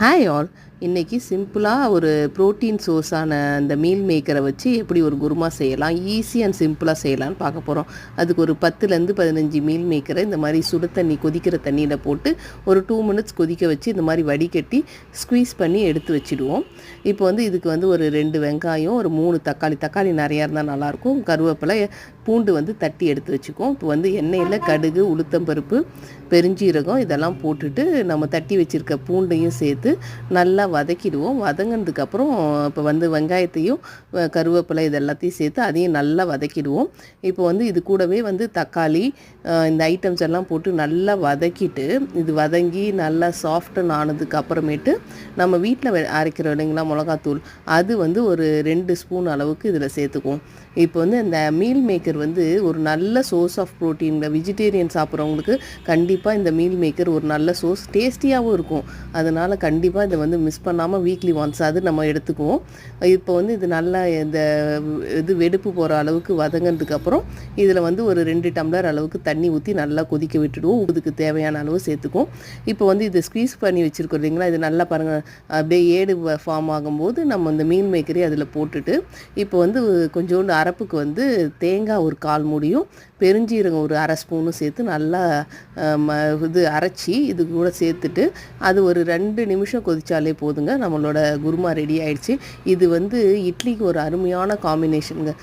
High all இன்றைக்கி சிம்பிளாக ஒரு ப்ரோட்டீன் சோர்ஸான அந்த மீல் மேக்கரை வச்சு எப்படி ஒரு குருமா செய்யலாம் ஈஸி அண்ட் சிம்பிளாக செய்யலாம்னு பார்க்க போகிறோம் அதுக்கு ஒரு பத்துலேருந்து பதினஞ்சு மீல் மேக்கரை இந்த மாதிரி சுடு தண்ணி கொதிக்கிற தண்ணியில் போட்டு ஒரு டூ மினிட்ஸ் கொதிக்க வச்சு இந்த மாதிரி வடிகட்டி ஸ்குவீஸ் பண்ணி எடுத்து வச்சுடுவோம். இப்போ வந்து இதுக்கு வந்து ஒரு ரெண்டு வெங்காயம் ஒரு மூணு தக்காளி தக்காளி நிறையா இருந்தால் நல்லாயிருக்கும். கருவேப்பிலை பூண்டு வந்து தட்டி எடுத்து வச்சுக்குவோம். இப்போ வந்து எண்ணெயில் கடுகு உளுத்தம்பருப்பு பெருஞ்சீரகம் இதெல்லாம் போட்டுட்டு நம்ம தட்டி வச்சுருக்க பூண்டையும் சேர்த்து நல்லா வதக்கிடுவோம். வதங்கினதுக்கப்புறம் இப்போ வந்து வெங்காயத்தையும் கருவேப்பிலை இது எல்லாத்தையும் சேர்த்து அதையும் நல்லா வதக்கிடுவோம். இப்போ வந்து இது கூடவே வந்து தக்காளி இந்த ஐட்டம்ஸ் எல்லாம் போட்டு நல்லா வதக்கிட்டு இது வதங்கி நல்லா சாஃப்டன் ஆனதுக்கு அப்புறமேட்டு நம்ம வீட்டில் அரைக்கிறோம் இல்லைங்களா மிளகாத்தூள் அது வந்து ஒரு ரெண்டு ஸ்பூன் அளவுக்கு இதில் சேர்த்துக்குவோம். இப்போ வந்து இந்த மீல் மேக்கர் வந்து ஒரு நல்ல சோர்ஸ் ஆஃப் ப்ரோட்டீன் வெஜிடேரியன் சாப்பிட்றவங்களுக்கு கண்டிப்பாக இந்த மீல் மேக்கர் ஒரு நல்ல சோர்ஸ் டேஸ்டியாகவும் இருக்கும். அதனால் கண்டிப்பாக இதை வந்து மிஸ் பண்ணாமல் வீக்லி ஒன்ஸ் அது நம்ம எடுத்துக்குவோம். இப்போ வந்து இது நல்லா இந்த இது வெடுப்பு போகிற அளவுக்கு வதங்கினதுக்கப்புறம் இதில் வந்து ஒரு ரெண்டு டம்ளர் அளவுக்கு தண்ணி ஊற்றி நல்லா கொதிக்க விட்டுடுவோம். இதுக்கு தேவையான அளவு சேர்த்துக்குவோம். இப்போ வந்து இது ஸ்க்வீஸ் பண்ணி வச்சுருக்கோம் இல்லைங்களா? இது நல்லா பாருங்கள் அப்படியே ஏடு ஃபார்ம் ஆகும்போது நம்ம இந்த மீன் மேக்கரி அதில் போட்டுட்டு இப்போ வந்து கொஞ்சோண்டு அரப்புக்கு வந்து தேங்காய் ஒரு கால் மூடியும் பெருஞ்சீரகம் ஒரு அரை ஸ்பூனும் சேர்த்து நல்லா ம- இது அரைச்சி இது கூட சேர்த்துட்டு அது ஒரு ரெண்டு நிமிஷம் கொதிச்சாலே போதுங்க. நம்மளோட குருமா ரெடி ஆயிடுச்சு. இது வந்து இட்லிக்கு ஒரு அருமையான காம்பினேஷனுங்க